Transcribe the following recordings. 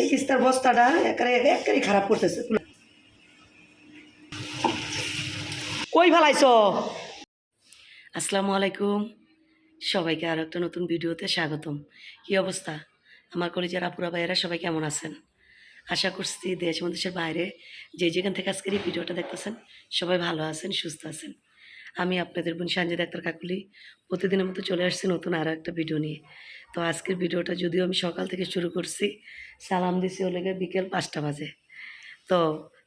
এই তিস্তার বস্তাটা একেবারে একেবারে খারাপ করতেছে। কই ফেলাইছ? আসসালামু আলাইকুম। সবাইকে আর একটা নতুন ভিডিওতে স্বাগতম। কি অবস্থা? আমার কলেজের আপুরা ভাইয়েরা সবাই কেমন আছেন? আশা করছি দেশ দেশের বাইরে যে যেখান থেকে আজকের এই ভিডিওটা দেখতেছেন, সবাই ভালো আছেন, সুস্থ আছেন। আমি আপনাদের বোন সঞ্জয় ডাক্তার কাকুলি। প্রতিদিনের মতো চলে আসছি নতুন আরও একটা ভিডিও নিয়ে। তো আজকের ভিডিওটা যদিও আমি সকাল থেকে শুরু করছি, সালাম দিছি হলে গিয়ে বিকেল পাঁচটা বাজে। তো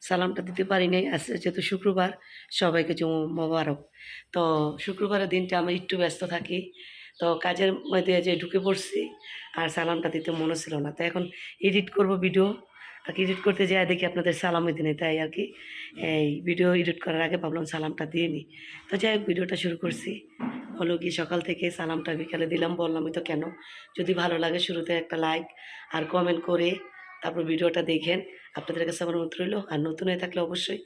সালামটা দিতে পারি নাই আজকে যেহেতু শুক্রবার, সবাইকে যে মোবারক। তো শুক্রবারের দিনটা আমি একটু ব্যস্ত থাকি, তো কাজের মধ্যে যে ঢুকে পড়ছি আর সালামটা দিতে মনে ছিল না। তো এখন এডিট করব ভিডিও, আর কি এডিট করতে যাই দেখি আপনাদের সালাম দিনে তাই আর কি এই ভিডিও এডিট করার আগে ভাবলাম সালামটা দিয়ে নিই। তো যাই হোক, ভিডিওটা শুরু করছি। হলো কি সকাল থেকে সালামটা বিকালে দিলাম বললামই তো কেন? যদি ভালো লাগে শুরুতে একটা লাইক আর কমেন্ট করে তারপর ভিডিওটা দেখেন। আপনাদের কাছে আমার অনুরোধ রইল, আর নতুন হয়ে থাকলে অবশ্যই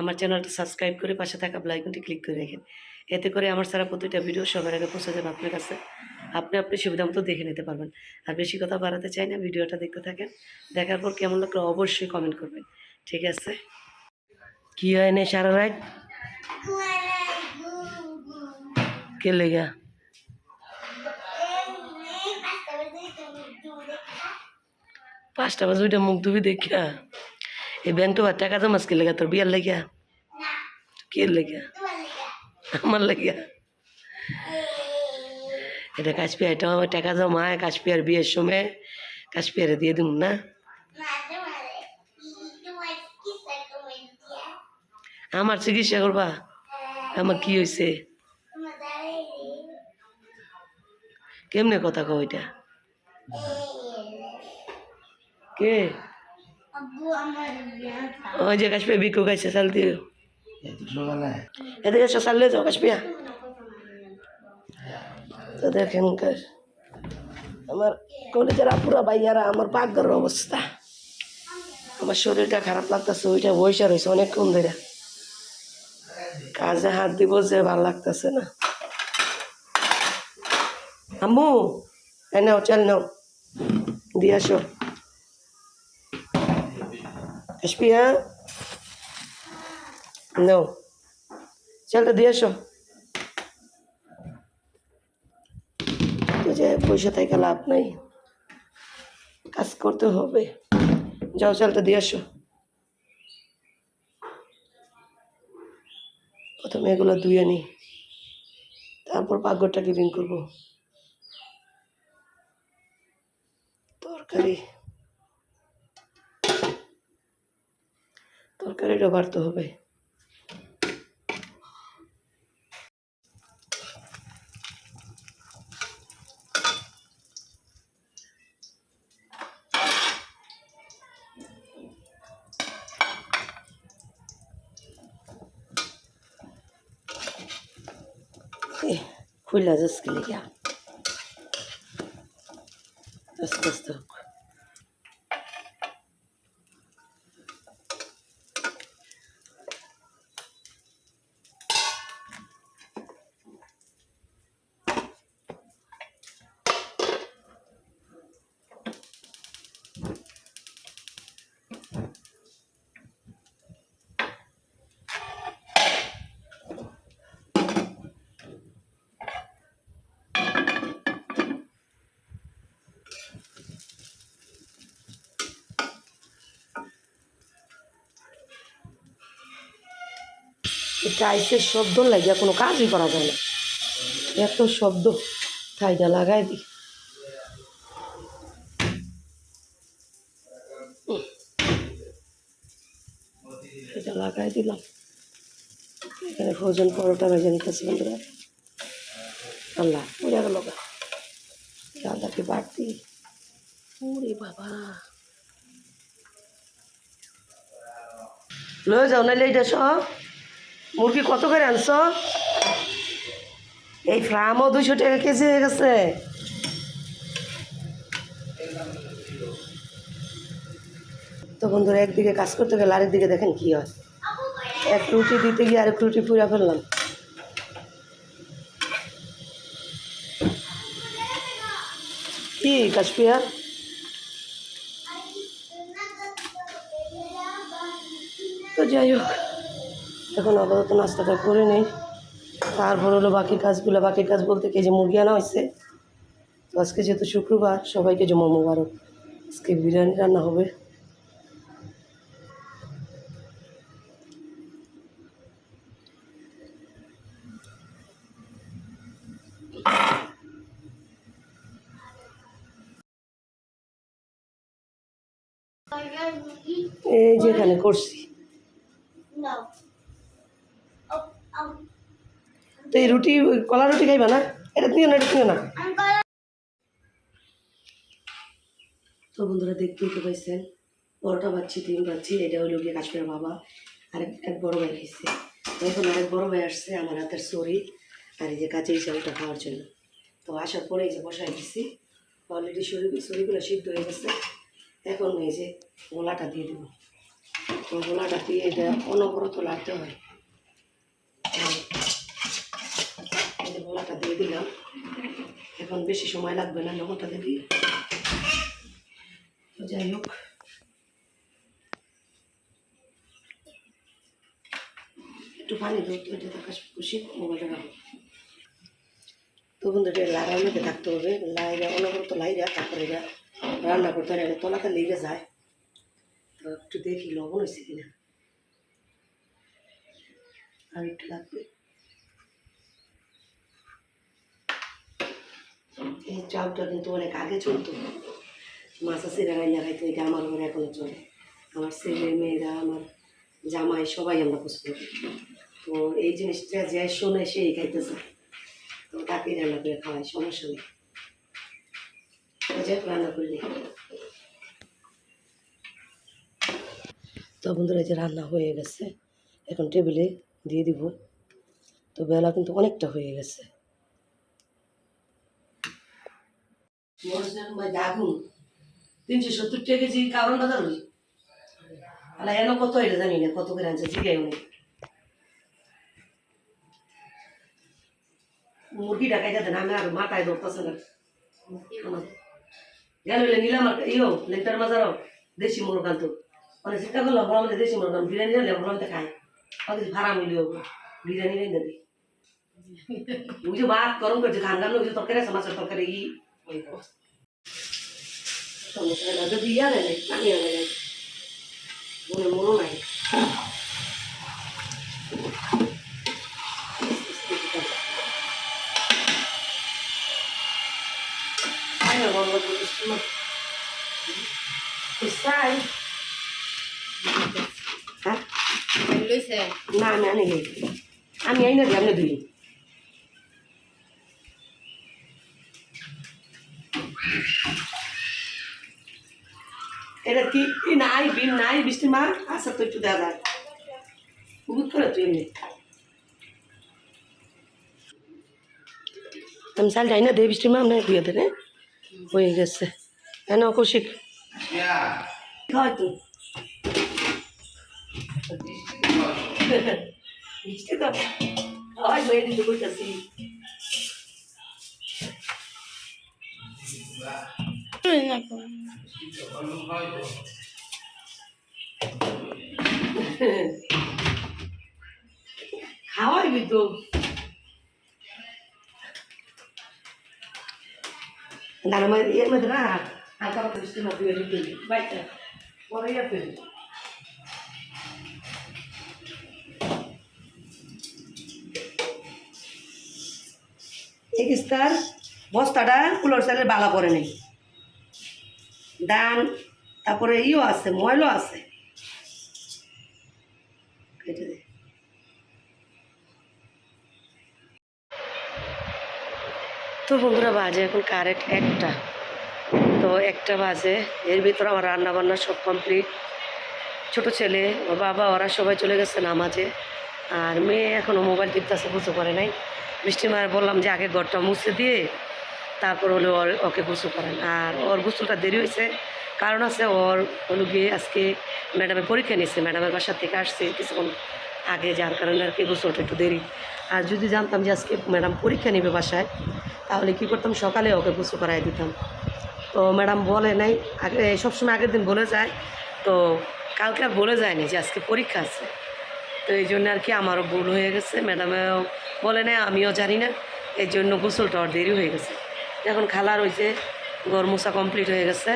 আমার চ্যানেলটা সাবস্ক্রাইব করে পাশে থাকা বেলাইকনটি ক্লিক করে রাখেন। এতে করে আমার সারা প্রতিটা ভিডিও সবার আগে পৌঁছে যাবে আপনার কাছে। আপনি আপনি সুবিধা মতো দেখে নিতে পারবেন। আর বেশি কথা বাড়াতে চাই না, ভিডিওটা দেখতে থাকেন। দেখার পর কেমন লাগল অবশ্যই কমেন্ট করবেন। ঠিক আছে? কি হয় না সারা রাত? কে লেগা? পাঁচটা বাজে ওইটা মুখ ধুবি দেখা এই ব্যাংক তো টাকা জমাস কে লেগা? তোর বিয়ার লেগা? কে লেগা? আমার লেগা? এটা কাশপিয়াটা আমার টাকা জমায় কাশপিয়ার বিয়ের সময়। কাশপিয়ারে দিয়ে দিন না? আমার চিকিৎসা করবা? আমার কি হয়েছে কেমনে কথা কও এটা? কে? ওই যে কাশপিয়া বিকু গাইছে চাল দিও। এদিকে চাললে যাও কাশপিয়া তো দেখেন আমার কলেজের আপুরা ভাইয়ারা আমার পাকঘরের অবস্থা। আমার শরীরটা খারাপ লাগতেছে ওইটা বৈশা রয়েছে অনেকক্ষণ ধরে কাজে হাত দিব যে ভালো লাগতেছে না। আম্মু এ নাও চল নাও দিয়ে আসো কাশপিয়া নাও চলটা দিয়ে আসো যে বসে থেকে লাভ নাই কাজ করতে হবে যাও চালটা দিয়ে আসো প্রথমে এগুলো ধুয়ে নিই তারপর পাকঘরটা ক্লিন করব তরকারি। তরকারিটা বাড়তে হবে। খুললা যাচ্ছে লেগে? আস্তে আস্তে হোক টাইসের শব্দ লাগিয়া কোনো কাজই করা যায় না। এত শব্দ, ঠাইটা লাগাই দি। এটা লাগাই দিলাম। এখানে ফ্রোজেন পরোটা ভেজে নিতেছি বন্ধুরা। আল্লাহ পড়ে গেল বাড়তি। ওরে বাবা। লয়ে যাও, নাইলে এটা সব মুরগি কত করে আনছ? এই ফ্রামও দুশো টাকা কেজি হয়ে গেছে। তো বন্ধুরা, একদিকে কাজ করতে গেলে আরেকদিকে দেখেন কী হয়। এক রুটি দিতে গিয়ে আরেক রুটি পুরা ফেললাম। কি কাশপিয়া তো যাই হোক। এখন আপাতত নাস্তাটা করে নেই। তারপর হলো বাকি কাজগুলো। বাকি কাজ বলতে কি যে মুরগি আনা হয়েছে। তো আজকে যেহেতু শুক্রবার, সবাইকে জমা মুবারক। আজকে বিরিয়ানি রান্না হবে। এই যে এখানে করছি। তো এই রুটি কলা রুটি খাইবা না? এটা নিও না, এটা নিও না। তো বন্ধুরা, দেখতেই তো পাইছেন বড়টা পাচ্ছি তিন পাচ্ছি এটা হলো গিয়ে কাশ্মীরের বাবা, আর এক- বড় ভাই খাইছে। এখন আরেক বড় ভাই আসছে, আমার হাতের সরি আর এই যে কাঁচের চালটা খাওয়ার জন্য। তো আসার পরে এই যে বসাই দিছি অলরেডি শরীর শরীরগুলো সিদ্ধ হয়ে গেছে। এখন এই যে গোলাটা দিয়ে দেবো। তো গোলাটা দিয়ে এটা অনবরত লাগতে হয়। গোলাটা দিয়ে দিলাম। এখন বেশি সময় লাগবে না লবণটা দিয়ে যাই হোক। একটু পানি তো এটা আকাশ খুশি, মোবাইলটা রাখো। তো বন্ধু, এটা লাগার মধ্যে থাকতে হবে। লাইরা অনবরত লাইরা তারপরে এটা রান্না করতে হয় তলাতে লেগে যায়। তো একটু দেখি লবণ হয়েছে কিনা। আর একটু লাগবে। এই চাউটা কিন্তু অনেক আগে চলতো। মাছা সিরা রান্না খাইতো এটা আমার ঘরে এখনও চলে। আমার ছেলে, মেয়েরা, আমার জামাই, সবাই আমরা পছন্দ করি। তো এই জিনিসটা যে শোনে সেই খাইতেছে। তো তাকেই রান্না করে খাওয়াই, সমস্যা নেই। যাই রান্না করে নিই। তো বন্ধুরা যে রান্না হয়ে গেছে। এখন টেবিলে দিয়ে দিব। তো বেলা কিন্তু অনেকটা হয়ে গেছে। দাগুন। তিনশো সত্তর টাকা কেজি কারণ বাজার হই আলা এনে কত এটা জানি না, কত করে আনছে, জিগাই উনি। মুরগিটা খাইতে দেন, আমি আর মাথায় ধরতেছে না। গেল নিলাম আর ইয়ো লেন্টার মাজারও দেশি মুরগান তো। মানে চিন্তা করলাম বললাম যে দেশি মুরগান, বিরিয়ানি নিলে বললাম তো খাই আমাদের ভাড়া মিলিও বিরিয়ানি নেই দেবে। বুঝে ভাত গরম করছে খান গান বুঝে তরকারি আছে তরকারি ই Ay, লইছে না আমি আনি নি আমি আই না দিই আপনি দুই এটা কি? কি নাই বিন নাই বৃষ্টি মা আচ্ছা তো একটু যায় বুঝ করে তুই এমনি আমি চাল যাই না দে বৃষ্টি মা আপনার দিয়ে দেন হয়ে গেছে। কেন কৌশিক। হয়তো মিষ্টি তো হয় হয়ে দিতে বলতেছি খাওয়াইবি তো দাঁড়া এর মধ্যে না হালকা মিষ্টি দিতে বাইটা পরে ইয়া এই বস্তাটা কুলোর চালের বালা পরে নেই। ডান তারপরে ইও আছে, ময়লো আছে। তো বন্ধুরা, বাজে এখন কারেক্ট একটা। তো একটা বাজে, এর ভিতরে আমার রান্না বান্না সব কমপ্লিট ছোট ছেলে বাবা, ওরা সবাই চলে গেছে নামাজে। আর মেয়ে এখনও মোবাইল টিপতেছে বুঝতে পারে নাই। মিষ্টি মায়ের বললাম যে আগে ঘরটা মুছে দিয়ে তারপর হলো ওর ওকে গোসল করেন। আর ওর গোসলটা দেরি হয়েছে। কারণ আছে ওর হলো গিয়ে আজকে ম্যাডামের পরীক্ষা নিচ্ছে ম্যাডামের বাসা থেকে আসছে কিছুক্ষণ আগে, যার কারণে আর কি গোসলটা একটু দেরি। আর যদি জানতাম যে আজকে ম্যাডাম পরীক্ষা নেবে বাসায়, তাহলে কী করতাম? সকালে ওকে গোসল করাই দিতাম। তো ম্যাডাম বলে নাই, আগে সবসময় আগের দিন বলে যায়। তো কালকে আর বলে যায়নি যে আজকে পরীক্ষা আছে। তো এই জন্য আর কি আমারও ভুল হয়ে গেছে। ম্যাডামেও বলে না, আমিও জানি না। এই জন্য গোসলটা ওর দেরি হয়ে গেছে। এখন খালার হয়েছে গরমোসা কমপ্লিট হয়ে গেছে।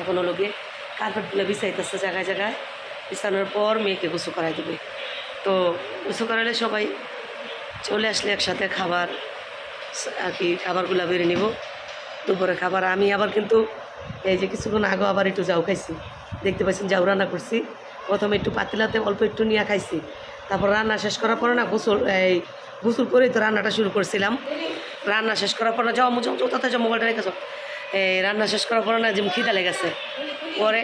এখন হলো গিয়ে কার্পেটগুলো বিছাইতেছে জায়গায় জায়গায়। বিছানোর পর মেয়েকে গোসল করাই দেবে। তো গোসল করালে সবাই চলে আসলে একসাথে খাবার, আর কি খাবারগুলো বেড়ে নিব। দুপুরে খাবার। আমি আবার কিন্তু এই যে কিছুক্ষণ আগে আবার একটু যাও খাইছি। দেখতে পাচ্ছেন যাও রান্না করছি। প্রথমে একটু পাতিলাতে অল্প একটু নিয়ে খাইছি। তারপর রান্না শেষ করার পরে না গোসল, এই গোসল করেই তো রান্নাটা শুরু করছিলাম। রান্না শেষ করার পর না, যাও মুঝে তাতে যাও, মোবাইলটা রেখেছো এই রান্না শেষ করার পর না, যে খিদা লেগেছে। পরে,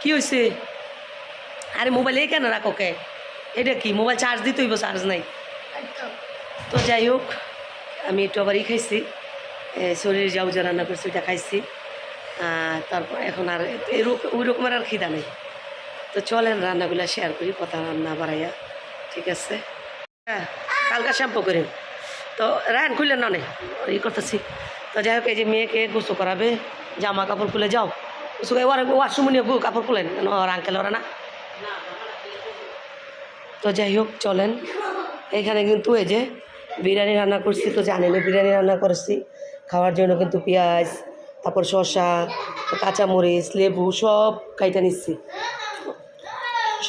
কি হয়েছে আরে মোবাইল এই কেন রাখো কে? এটা কি? মোবাইল চার্জ দিতে হইব চার্জ নাই। তো যাই হোক, আমি একটু আবার ই খাইছি। শরীর যাও, যা রান্না করছি, ওইটা খাইছি। তারপর এখন আর ওই রকমের আর খিদা নেই। তো চলেন, রান্নাগুলো শেয়ার করি, কথা রান্না বাড়াইয়া। ঠিক আছে? হ্যাঁ কালকা শ্যাম্পু করেন তো রায়ন খুললেন না অনেক ই করতেছি। তো যাই হোক, এই যে মেয়েকে গোসু করাবে, জামা কাপড় খুলে যাও। গোসু ওয়াশরুম নিয়ে গো কাপড় খুলেন। কেন, ওর আঙ্কেল ওরা না? তো যাই হোক, চলেন। এখানে কিন্তু এই যে বিরিয়ানি রান্না করছি, তো জানেন বিরিয়ানি রান্না করেছি। খাওয়ার জন্য কিন্তু পেঁয়াজ, তারপর শসা, কাঁচামরিচ, লেবু সব খাইতে নিচ্ছি।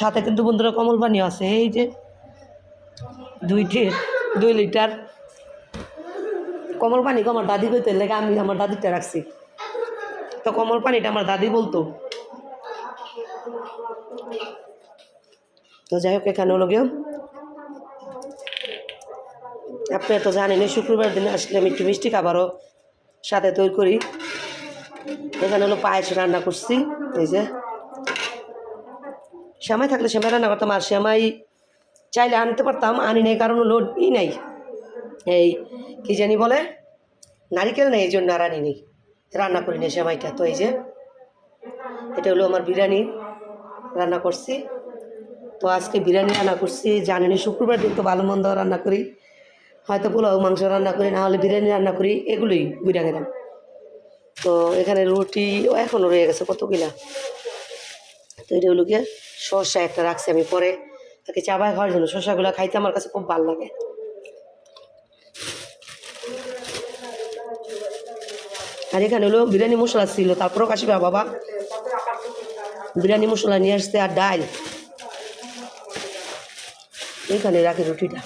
সাথে কিন্তু বন্ধুরা কমল পানি আছে। এই যে দুই দুই লিটার। কমল পানি আমার দাদি কইতে? লেগে আমি আমার দাদিটা রাখছি। তো কমল পানিটা আমার দাদি বলতো। তো যাই হোক, এখানে হলো আপনি তো জানেন শুক্রবার দিনে আসলে আমি একটু মিষ্টি খাবারও সাথে তৈরি করি। এখানে হলো পায়েস রান্না করছি, এই যে। শ্যামাই থাকলে শ্যামাই রান্না করতাম, আর শ্যামাই চাইলে আনতে পারতাম, আনি নেই, কারণ হলো ই নাই। এই, কি জানি বলে? নারিকেল নেই এই জন্য আর আনি নেই। রান্না করি নি শ্যামাইটা তো এই যে, এটা হলো আমার বিরিয়ানি, রান্না করছি। তো আজকে বিরিয়ানি রান্না করছি জানেনি শুক্রবার দিন তো ভালো মন্দ রান্না করি। হয়তো পোলাও, মাংস রান্না করি, না হলে বিরিয়ানি রান্না করি, এগুলোই বুড়া গেলাম তো এখানে রুটি এখনও রয়ে গেছে কত কিনা তো এটা হলো গিয়ে, শসা একটা রাখছি আমি পরে। তাকে চাবায় খাওয়ার জন্য। শসাগুলো খাইতে আমার কাছে খুব ভালো লাগে। আর এখানে হলো বিরিয়ানি মশলা ছিল, তারপরেও কাশিবা বাবা। বিরিয়ানি মশলা নিয়ে আসতে আর ডাল। এখানে রাখি রুটিটা।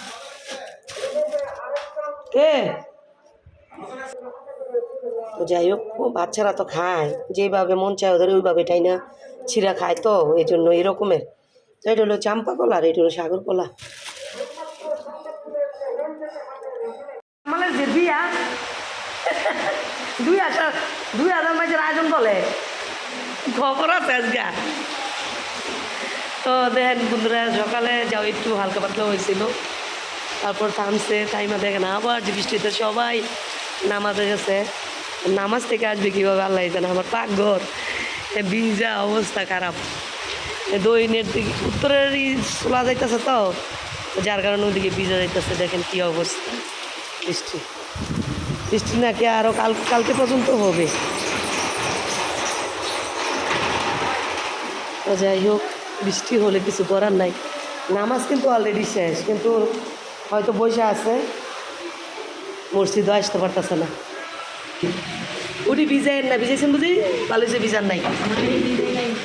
কে? যাই হোক বাচ্চারা তো খায়। যেভাবে মন চায় ওদের ওইভাবে, তাই না? ছিঁড়া খায় তো এই জন্য এরকমের। তো এটা হলো চাম্পা কলা আর এটা হলো সাগর কলা। আমাদের যে বিয়া দুই হাজার দুই হাজার মাসের আয়োজন বলে খবর আছে আজকে। তো দেখেন বন্ধুরা সকালে যাও একটু হালকা পাতলা হয়েছিল। তারপর থামছে টাইমে দেখেন আবার যে বৃষ্টিতে সবাই নামাজে গেছে নামাজ থেকে আসবে কীভাবে আল্লাহ জানে আমার পাকঘর। এ ভিজা অবস্থা খারাপ। দৈনের দিকে উত্তরের চলা যাইতেছে তো, যার কারণে ওদিকে ভিজা যাইতেছে, দেখেন কী অবস্থা। বৃষ্টি। বৃষ্টি নাকি আরও কাল কালকে পর্যন্ত হবে। তো যাই হোক, বৃষ্টি হলে কিছু করার নাই। নামাজ কিন্তু অলরেডি শেষ, কিন্তু হয়তো বসে আছে। মসজিদও আসতে পারতেছে না। উনি ভিজাই না, ভিজাইছেন বুঝি? বালিশে ভিজার নাই।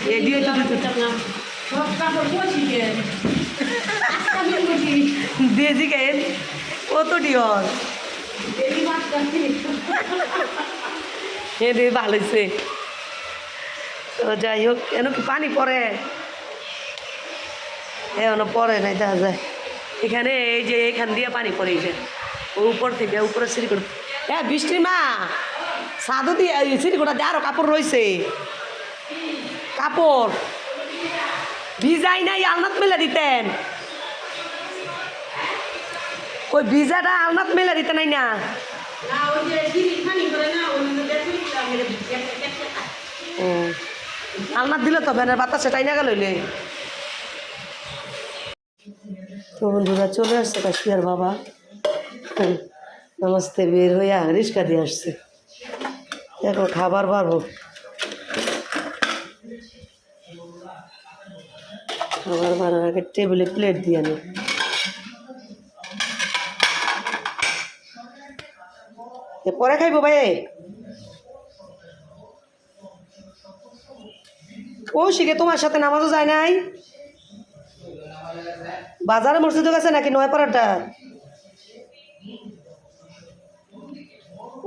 দিতে দিয়ে জিগাইন কত ডিওর। এ, দিয়ে, ভালো হয়েছে তো যাই হোক, এন কি পানি পরে এখনও পরে নাই, দেখা যায়। এখানে এই যে এখান দিয়ে পানি এই যে। উপর থেকে, উপরে সিঁড়ি হ্যাঁ বৃষ্টি মা! সাধু দিয়ে সিঁড়ি কোটা দিয়ে আরও কাপড় রয়েছে কাপড়। ভিজাই নাই আলনাত মেলে দিতেন। ওই ভিজাটা আলনাত মেলে দিতে নাই না। আলনাত দিলে তো ফ্যানের বাতাস সেটাই না গেল তো বন্ধুরা চলে আসছে কাশ্মীর বাবা। হুম, নমস্তে বের হইয়া রিক্সা দিয়ে আসছে। এখন খাবার বাড়বো খাবার বানানোর আগে টেবিলে প্লেট দিয়ে নি। পরে খাইবো ভাই। ও শিখে তোমার সাথে নামাজও যায় নাই। বাজারে মসজিদের কাছে নাকি? নয় পাড়াটা।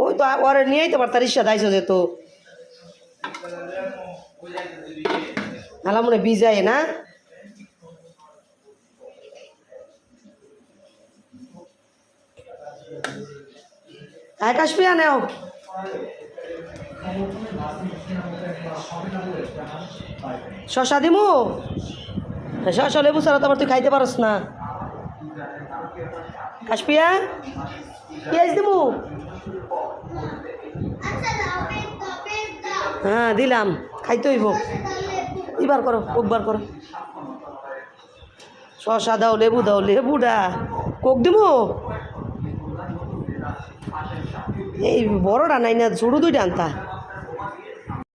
ওই তো ওরে নিয়েই তো পারতা, রিক্সা দাইছো যে তো আলা মনে বিজায় না? আকাশ পিয়া নেও শশা দিমু? শশা লেবু ছাড়া তো আবার তুই খাইতে পারস না। কাশপিয়া পেঁয়াজ দিমু? হ্যাঁ দিলাম। খাইতে হইব। এবার করো কোকবার করো। শশা দাও, লেবু দাও লেবুডা কোক দিমু? এই বড়টা নাই না ছোটো দুইটা আনতা।